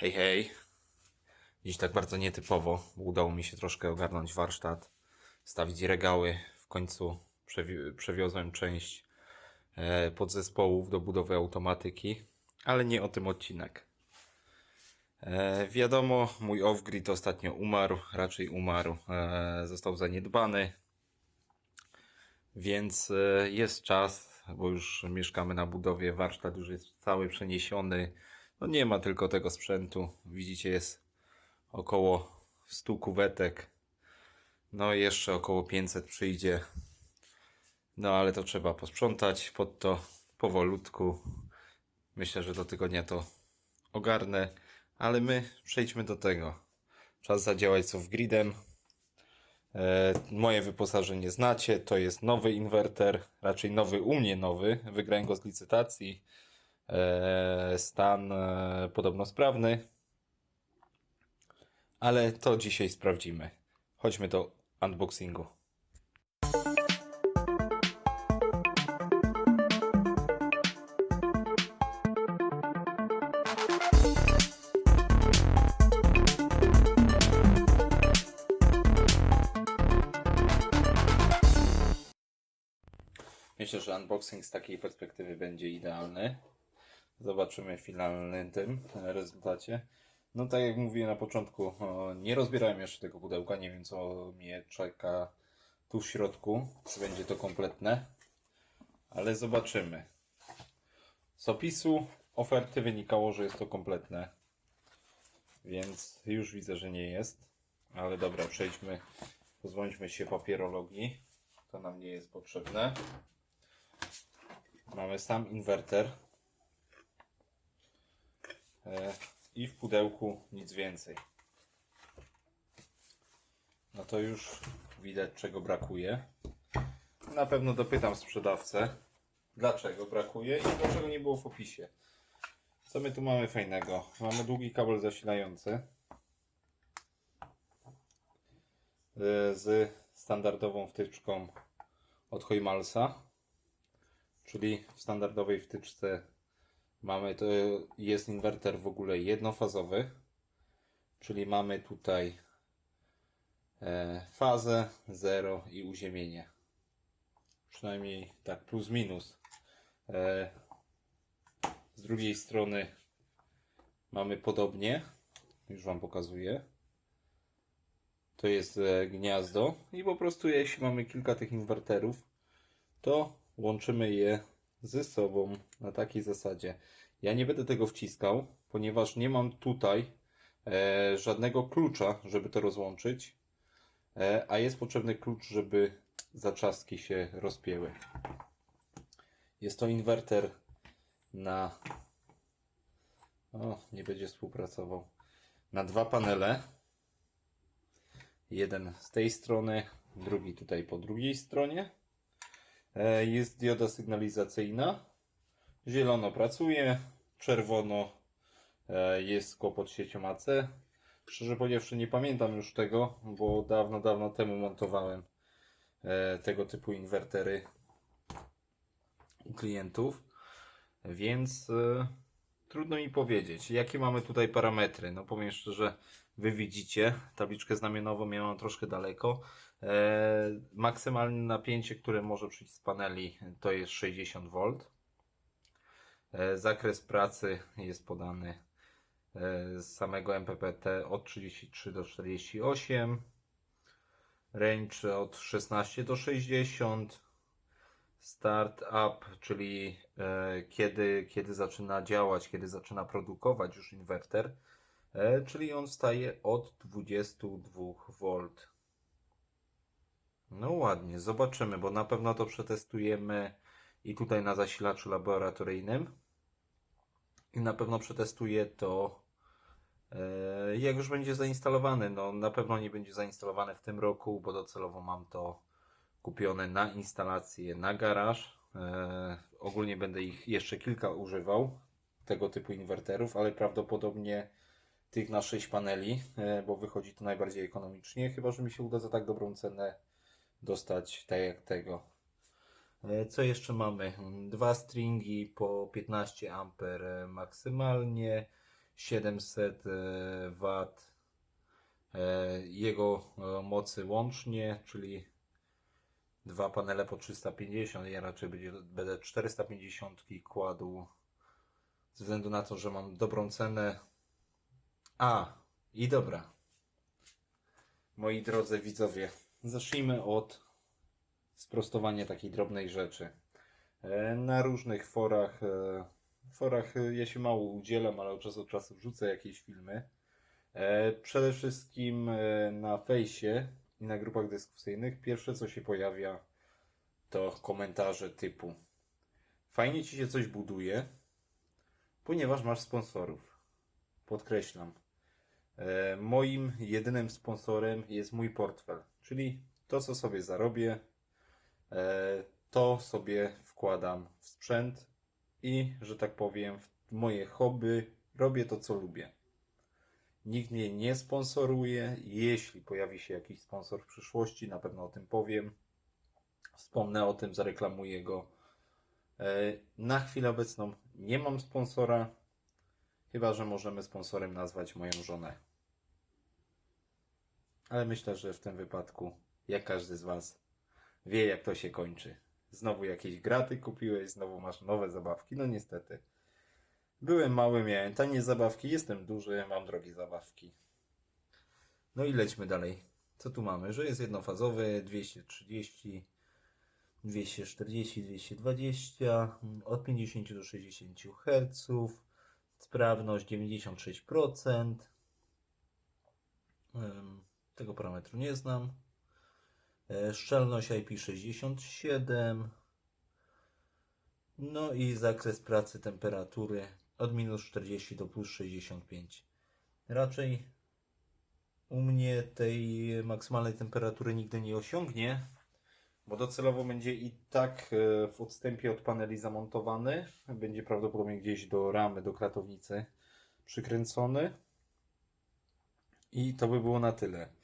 Hej, hej. Dziś tak bardzo nietypowo. Udało mi się troszkę ogarnąć warsztat, stawić regały. W końcu przewi- przewiozłem część e, podzespołów do budowy automatyki, ale nie o tym odcinek. E, wiadomo, mój off-grid ostatnio umarł, raczej umarł, e, został zaniedbany, więc e, jest czas, bo już mieszkamy na budowie, warsztat już jest cały przeniesiony. No nie ma tylko tego sprzętu. Widzicie, jest około 100 kuwetek. No i jeszcze około 500 przyjdzie. No ale to trzeba posprzątać pod to powolutku. Myślę, że do tygodnia to ogarnę, ale my przejdźmy do tego. Czas zadziałać co w gridem. E, moje wyposażenie znacie, to jest nowy inwerter, raczej nowy u mnie nowy, wygrałem go z licytacji, stan e, podobno sprawny, ale to dzisiaj sprawdzimy. Chodźmy do unboxingu. Myślę, że unboxing z takiej perspektywy będzie idealny. Zobaczymy finalnym tym e, rezultacie. No tak jak mówiłem na początku, o, nie rozbierałem jeszcze tego pudełka, nie wiem co mnie czeka tu w środku, czy będzie to kompletne, ale zobaczymy. Z opisu oferty wynikało, że jest to kompletne, więc już widzę, że nie jest, ale dobra, przejdźmy, pozbądźmy się papierologii, to nam nie jest potrzebne. Mamy sam inwerter. E, I w pudełku nic więcej. No to już widać czego brakuje. Na pewno dopytam sprzedawcę, dlaczego brakuje i dlaczego nie było w opisie. Co my tu mamy fajnego? Mamy długi kabel zasilający e, z standardową wtyczką od Hojmalsa czyli w standardowej wtyczce mamy to jest inwerter w ogóle jednofazowy, czyli mamy tutaj e, fazę, zero i uziemienie. Przynajmniej tak plus minus. E, z drugiej strony mamy podobnie, już Wam pokazuję. To jest e, gniazdo i po prostu jeśli mamy kilka tych inwerterów, to łączymy je ze sobą na takiej zasadzie. Ja nie będę tego wciskał, ponieważ nie mam tutaj e, żadnego klucza, żeby to rozłączyć, e, a jest potrzebny klucz, żeby zaczaski się rozpięły. Jest to inwerter na. O, nie będzie współpracował. Na dwa panele. Jeden z tej strony, drugi tutaj po drugiej stronie. E, Jest dioda sygnalizacyjna. Zielono pracuje, czerwono e, jest kłopot siecią AC. Szczerze powiedziawszy nie pamiętam już tego, bo dawno, dawno temu montowałem e, tego typu inwertery u klientów. Więc trudno mi powiedzieć, jakie mamy tutaj parametry. No powiem szczerze, wy widzicie tabliczkę znamionową, ja mam troszkę daleko. E, maksymalne napięcie, które może przyjść z paneli, to jest 60 V. E, zakres pracy jest podany e, z samego MPPT od 33 do 48. Range od 16 do 60. Start up, czyli e, kiedy, kiedy zaczyna działać, kiedy zaczyna produkować już inwerter, czyli on staje od 22 V. No ładnie, zobaczymy, bo na pewno to przetestujemy i tutaj na zasilaczu laboratoryjnym. I na pewno przetestuję to, e, jak już będzie zainstalowany. No, na pewno nie będzie zainstalowane w tym roku, bo docelowo mam to kupione na instalację na garaż. E, ogólnie będę ich jeszcze kilka używał, tego typu inwerterów, ale prawdopodobnie tych na 6 paneli, e, bo wychodzi to najbardziej ekonomicznie, chyba że mi się uda za tak dobrą cenę dostać tak jak tego. E, Co jeszcze mamy? Dwa stringi po 15 A maksymalnie, 700 e, W e, jego e, mocy łącznie, czyli dwa panele po 350. Ja raczej będzie, będę 450 kładł ze względu na to, że mam dobrą cenę. A, i dobra. Moi drodzy widzowie, zacznijmy od sprostowania takiej drobnej rzeczy. E, Na różnych forach, e, forach e, ja się mało udzielam, ale od czasu do czasu wrzucę jakieś filmy. Przede wszystkim na fejsie i na grupach dyskusyjnych pierwsze co się pojawia to komentarze typu fajnie ci się coś buduje, ponieważ masz sponsorów. Podkreślam. E, Moim jedynym sponsorem jest mój portfel, czyli to, co sobie zarobię, e, to sobie wkładam w sprzęt i, że tak powiem, w moje hobby robię to, co lubię. Nikt mnie nie sponsoruje. Jeśli pojawi się jakiś sponsor w przyszłości, na pewno o tym powiem. Wspomnę o tym, zareklamuję go. E, Na chwilę obecną nie mam sponsora, chyba że możemy sponsorem nazwać moją żonę. Ale myślę, że w tym wypadku, jak każdy z Was, wie jak to się kończy. Znowu jakieś graty kupiłeś, znowu masz nowe zabawki. No niestety. Byłem mały, miałem tanie zabawki, jestem duży, mam drogie zabawki. No i lećmy dalej. Co tu mamy? Że jest jednofazowy, 230, 240, 220, mm, od 50 do 60 Hz, sprawność 96%. Em, Tego parametru nie znam. E, Szczelność IP67. No i zakres pracy temperatury od minus 40 do plus 65. Raczej u mnie tej maksymalnej temperatury nigdy nie osiągnie, bo docelowo będzie i tak e, w odstępie od paneli zamontowany. Będzie prawdopodobnie gdzieś do ramy, do kratownicy przykręcony. I to by było na tyle.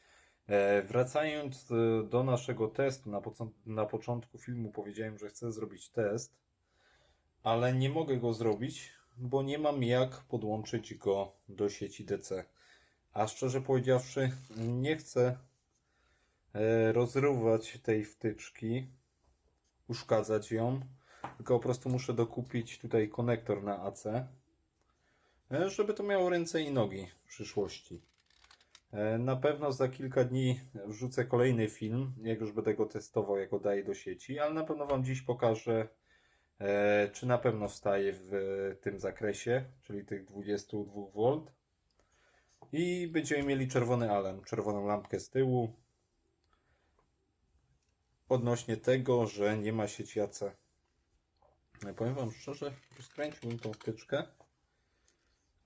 E, Wracając e, do naszego testu, na, na początku filmu powiedziałem, że chcę zrobić test, ale nie mogę go zrobić, bo nie mam jak podłączyć go do sieci DC. A szczerze powiedziawszy, nie chcę e, rozrywać tej wtyczki, uszkadzać ją, tylko po prostu muszę dokupić tutaj konektor na AC, żeby to miało ręce i nogi w przyszłości. E, Na pewno za kilka dni wrzucę kolejny film, jak już będę go testował, jak go daję do sieci, ale na pewno Wam dziś pokażę, e, czy na pewno wstaje w e, tym zakresie, czyli tych 22 V. I będziemy mieli czerwony alarm, czerwoną lampkę z tyłu, odnośnie tego, że nie ma sieci AC. Ja Powiem Wam szczerze, skręciłbym tą wtyczkę.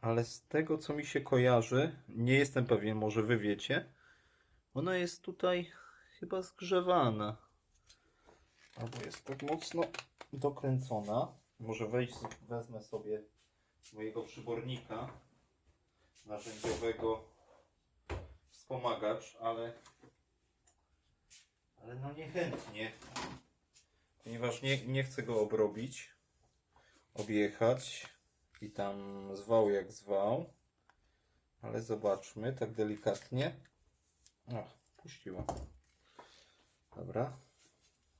Ale z tego co mi się kojarzy, nie jestem pewien, może wy wiecie, ona jest tutaj chyba zgrzewana. Albo jest tak mocno dokręcona. Może wejść, wezmę sobie mojego przybornika narzędziowego wspomagacz, ale ale no niechętnie. Ponieważ nie, nie chcę go obrobić, objechać i tam zwał jak zwał. Ale zobaczmy, tak delikatnie. O, puściło. Dobra.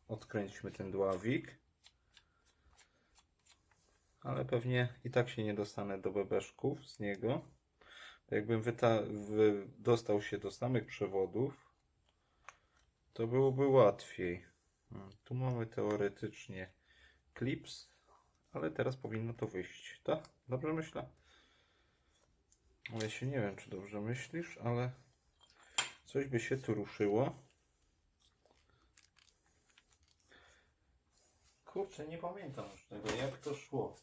Odkręćmy ten dławik. Ale pewnie i tak się nie dostanę do bebeszków z niego. Jakbym wy- dostał się do samych przewodów, to byłoby łatwiej. Hmm, Tu mamy teoretycznie klips, ale teraz powinno to wyjść, tak? Dobrze myślę? Ale się nie wiem, czy dobrze myślisz, ale coś by się tu ruszyło. Kurczę, nie pamiętam już tego, jak to szło.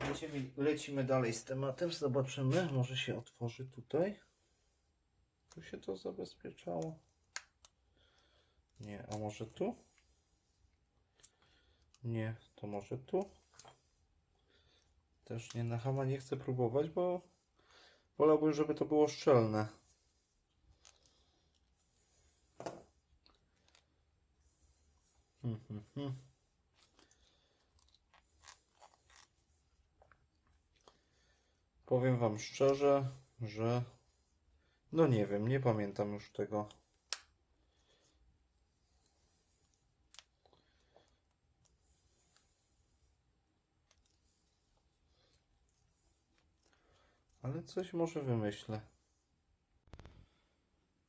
Lecimy, lecimy dalej z tematem, zobaczymy, może się otworzy tutaj. Tu się to zabezpieczało. Nie, a może tu? Nie, to może tu? Też nie, na hama nie chcę próbować, bo wolałbym, żeby to było szczelne. Hmm, hmm, hmm. Powiem Wam szczerze, że no nie wiem, nie pamiętam już tego. Ale coś może wymyślę.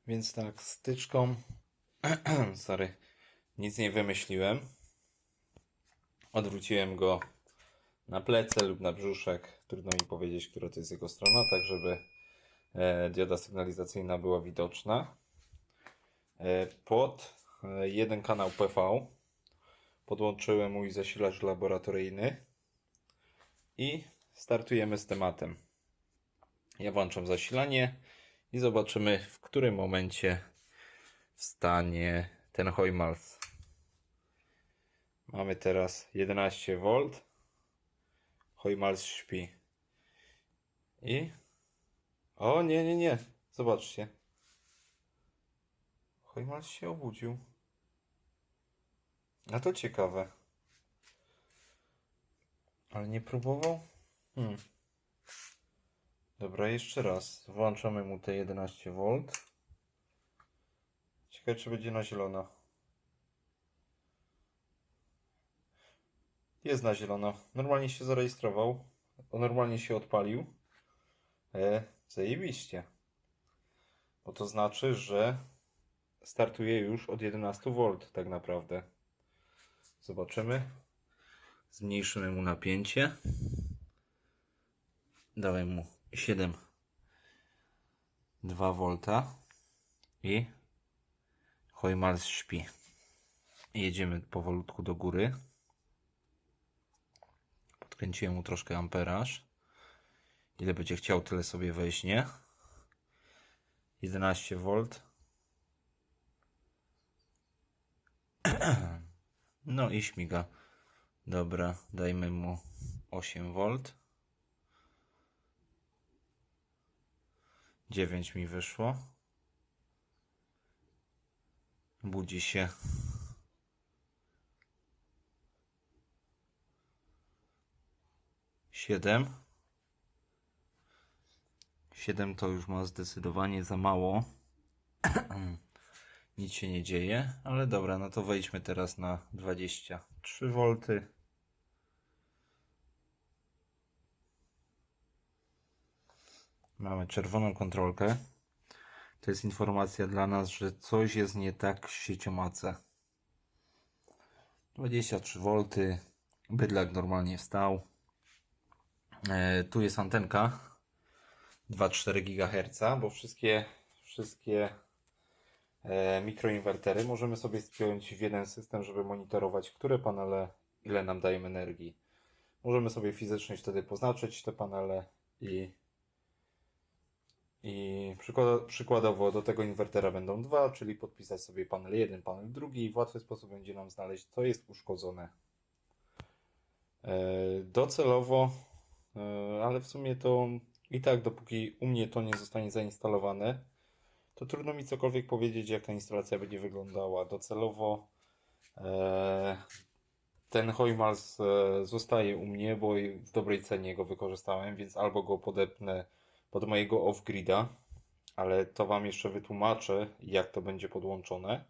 Więc tak, styczką. Sorry, nic nie wymyśliłem. Odwróciłem go na plecy lub na brzuszek. Trudno mi powiedzieć, która to jest jego strona, tak żeby e, dioda sygnalizacyjna była widoczna. E, pod e, jeden kanał PV podłączyłem mój zasilacz laboratoryjny i startujemy z tematem. Ja włączam zasilanie i zobaczymy, w którym momencie wstanie ten Hojmals. Mamy teraz 11V. Hojmals śpi. I. O, nie, nie, nie. Zobaczcie. Hojmals się obudził. A to ciekawe. Ale nie próbował? Hmm. Dobra, jeszcze raz. Włączamy mu te 11V. Ciekawe, czy będzie na zielono. Jest na zielono. Normalnie się zarejestrował. Normalnie się odpalił. E, zajebiście. Bo to znaczy, że startuje już od 11V tak naprawdę. Zobaczymy. Zmniejszymy mu napięcie. Dałem mu 7 2V i Hojmals śpi. Jedziemy powolutku do góry. Podkręciłem mu troszkę amperaż. Ile będzie chciał, tyle sobie weźmie. 11V. No i śmiga. Dobra, dajmy mu 8V. 9 mi wyszło. Budzi się. Siedem. Siedem to już ma zdecydowanie za mało. Nic się nie dzieje, ale dobra, no to wejdźmy teraz na 23 V. Mamy czerwoną kontrolkę. To jest informacja dla nas, że coś jest nie tak z siecią AC. 23V. Bydlak normalnie wstał. E, tu jest antenka 2,4 GHz, bo wszystkie, wszystkie e, mikroinwertery możemy sobie spiąć w jeden system, żeby monitorować, które panele ile nam dają energii. Możemy sobie fizycznie wtedy poznaczyć te panele i i przykład, przykładowo do tego inwertera będą dwa, czyli podpisać sobie panel jeden, panel drugi i w łatwy sposób będzie nam znaleźć, co jest uszkodzone. E, docelowo, e, ale w sumie to i tak, dopóki u mnie to nie zostanie zainstalowane, to trudno mi cokolwiek powiedzieć, jak ta instalacja będzie wyglądała. Docelowo e, ten Hojmals zostaje u mnie, bo w dobrej cenie go wykorzystałem, więc albo go podepnę pod mojego off-grida, ale to Wam jeszcze wytłumaczę, jak to będzie podłączone.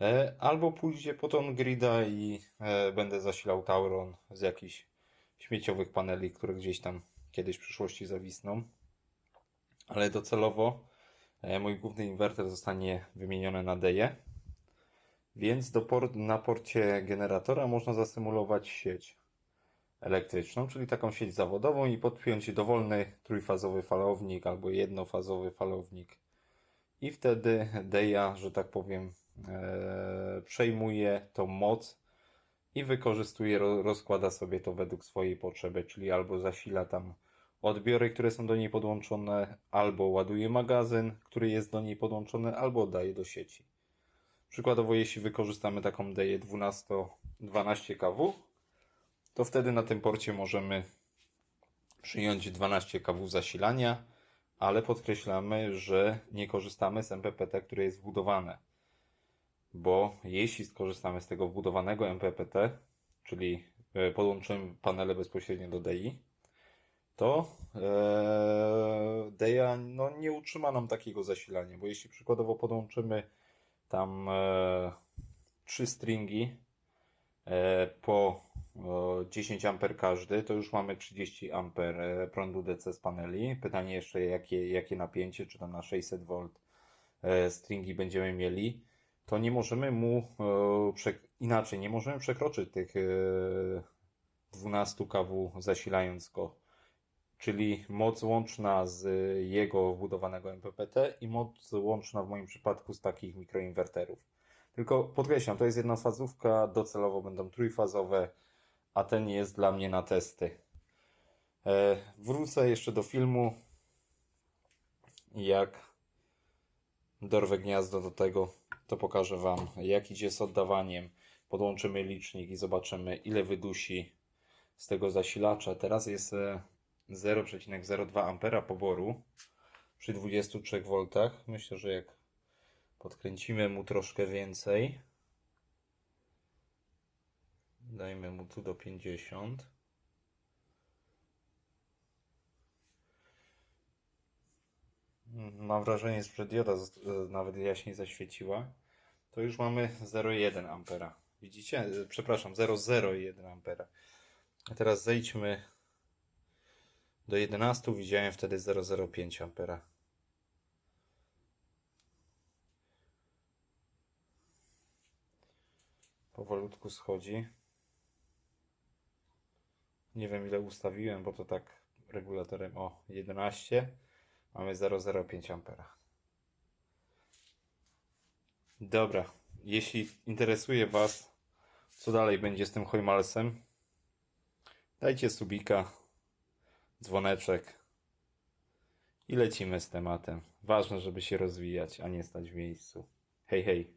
E, Albo pójdzie pod on-grida i e, będę zasilał Tauron z jakichś śmieciowych paneli, które gdzieś tam kiedyś w przyszłości zawisną. Ale docelowo e, mój główny inwerter zostanie wymieniony na DE. Więc do na porcie generatora można zasymulować sieć elektryczną, czyli taką sieć zawodową i podpiąć dowolny trójfazowy falownik albo jednofazowy falownik. I wtedy DEA, że tak powiem, e, przejmuje tą moc i wykorzystuje, ro, rozkłada sobie to według swojej potrzeby, czyli albo zasila tam odbiory, które są do niej podłączone, albo ładuje magazyn, który jest do niej podłączony, albo oddaje do sieci. Przykładowo, jeśli wykorzystamy taką DE 12, 12 kW, to wtedy na tym porcie możemy przyjąć 12 kW zasilania, ale podkreślamy, że nie korzystamy z MPPT, które jest wbudowane. Bo jeśli skorzystamy z tego wbudowanego MPPT, czyli e, podłączymy panele bezpośrednio do DI, to e, Deja no, nie utrzyma nam takiego zasilania, bo jeśli przykładowo podłączymy tam e, trzy stringi e, po 10 A każdy, to już mamy 30 A e, prądu DC z paneli. Pytanie jeszcze jakie, jakie napięcie, czy tam na 600 V e, stringi będziemy mieli, to nie możemy mu e, inaczej, nie możemy przekroczyć tych e, 12 kW zasilając go. Czyli moc łączna z jego wbudowanego MPPT i moc łączna w moim przypadku z takich mikroinwerterów. Tylko podkreślam, to jest jednofazówka, docelowo będą trójfazowe, a ten jest dla mnie na testy. E, wrócę jeszcze do filmu, jak dorwę gniazdo do tego, to pokażę Wam, jak idzie z oddawaniem. Podłączymy licznik i zobaczymy, ile wydusi z tego zasilacza. Teraz jest e, 0,02 A poboru przy 23 V. Myślę, że jak podkręcimy mu troszkę więcej, dajmy mu tu do 50. Mam wrażenie, że dioda e, nawet jaśniej zaświeciła. To już mamy 0,1 ampera. Widzicie? E, Przepraszam, 0,01 ampera. A teraz zejdźmy do 11. Widziałem wtedy 0,05 ampera. Powolutku schodzi. Nie wiem ile ustawiłem, bo to tak regulatorem o 11. Mamy 0,05 ampera. Dobra, jeśli interesuje Was, co dalej będzie z tym Hojmalsem, dajcie subika, dzwoneczek i lecimy z tematem. Ważne, żeby się rozwijać, a nie stać w miejscu. Hej, hej.